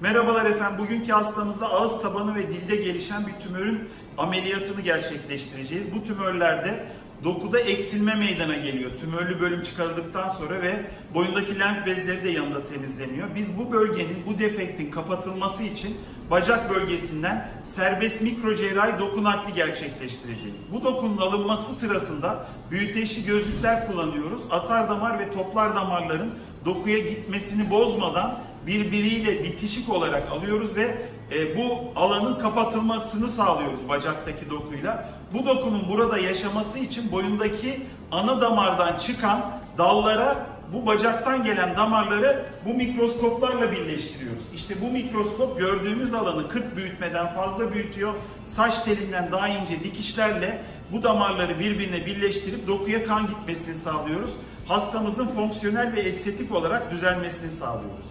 Merhabalar efendim. Bugünkü hastamızda ağız tabanı ve dilde gelişen bir tümörün ameliyatını gerçekleştireceğiz. Bu tümörlerde dokuda eksilme meydana geliyor. Tümörlü bölüm çıkarıldıktan sonra ve boyundaki lenf bezleri de yanında temizleniyor. Biz bu bölgenin, bu defektin kapatılması için bacak bölgesinden serbest mikro cerrahi doku nakli gerçekleştireceğiz. Bu dokunun alınması sırasında büyüteçli gözlükler kullanıyoruz. Atar damar ve toplar damarların dokuya gitmesini bozmadan birbiriyle bitişik olarak alıyoruz ve e, bu alanın kapatılmasını sağlıyoruz bacaktaki dokuyla. Bu dokunun burada yaşaması için boyundaki ana damardan çıkan dallara bu bacaktan gelen damarları bu mikroskoplarla birleştiriyoruz. İşte bu mikroskop gördüğümüz alanı 40 büyütmeden fazla büyütüyor. Saç telinden daha ince dikişlerle bu damarları birbirine birleştirip dokuya kan gitmesini sağlıyoruz. Hastamızın fonksiyonel ve estetik olarak düzelmesini sağlıyoruz.